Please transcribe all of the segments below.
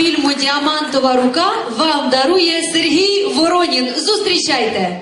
фільму Діамантова рука вам дарує Сергій Воронін. Зустрічайте!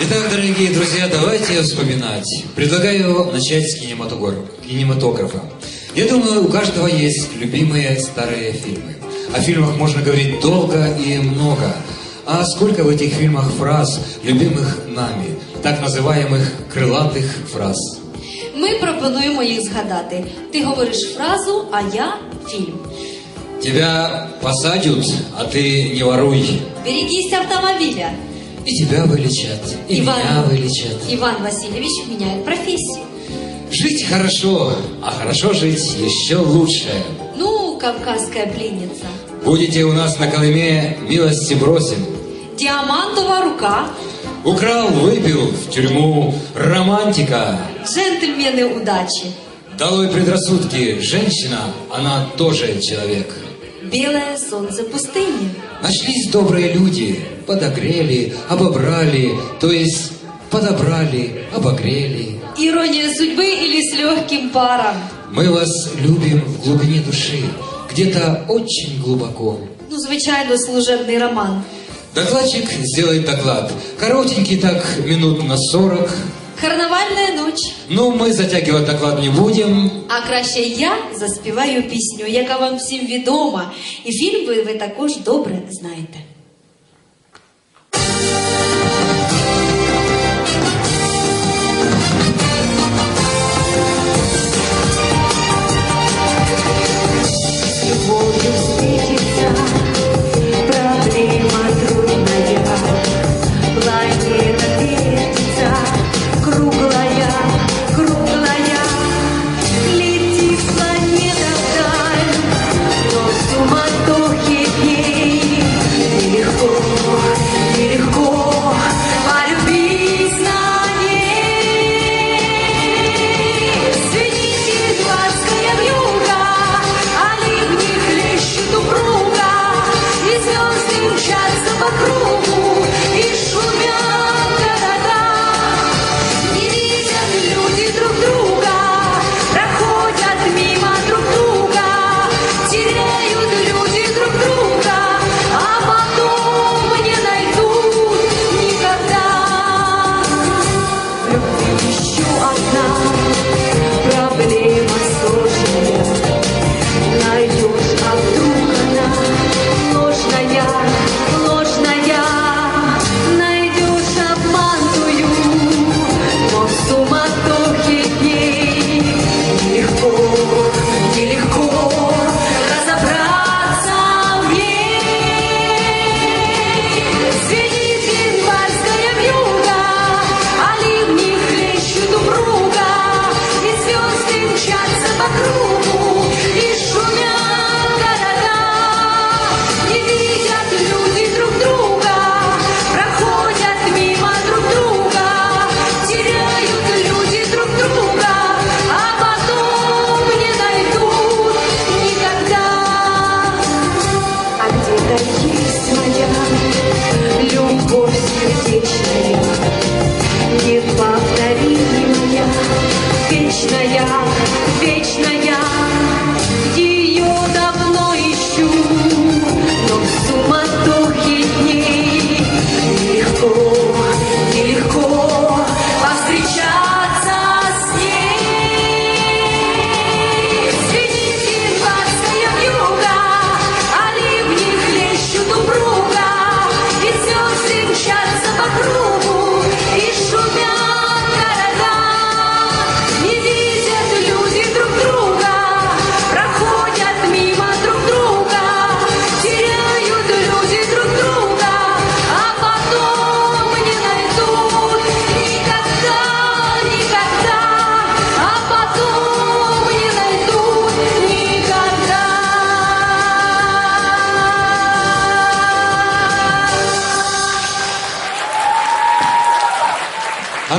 Итак, дорогие друзья, давайте вспоминать. Предлагаю начать с кинематографа. кинематографа. Я думаю, у каждого есть любимые старые фильмы. О фильмах можно говорить долго и много. А сколько в этих фильмах фраз, любимых нами, так называемых крылатых фраз? Ми пропонуємо їх згадати. Ти говориш фразу, а я фільм. Тебя посадят, а ты не воруй. Берегись автомобиля. И тебя вылечат, и меня вылечат. Иван Васильевич меняет профессию. Жить хорошо, а хорошо жить еще лучше. Ну, кавказская пленница. Будете у нас на Колыме, милости бросим. Диамантова рука. Украл, выпил, в тюрьму, романтика. Джентльмены удачи. Долой предрассудки, женщина, она тоже человек. Белое солнце пустыни. Нашлись добрые люди, подогрели, обобрали, то есть подобрали, обогрели. Ирония судьбы или с легким паром. Мы вас любим в глубине души, где-то очень глубоко. Ну, звичайно, служебний роман. Докладчик сделает доклад. Коротенький так, минут на 40. Карнавальная ночь. Ну, мы затягивать доклад не будем. А краще я заспіваю пісню, яка вам всім відома. І фільм ви, ви також добре знаєте.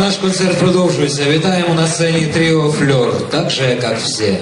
наш концерт продовжується. Вітаємо на сцені Тріо Фльор, так же, як всі.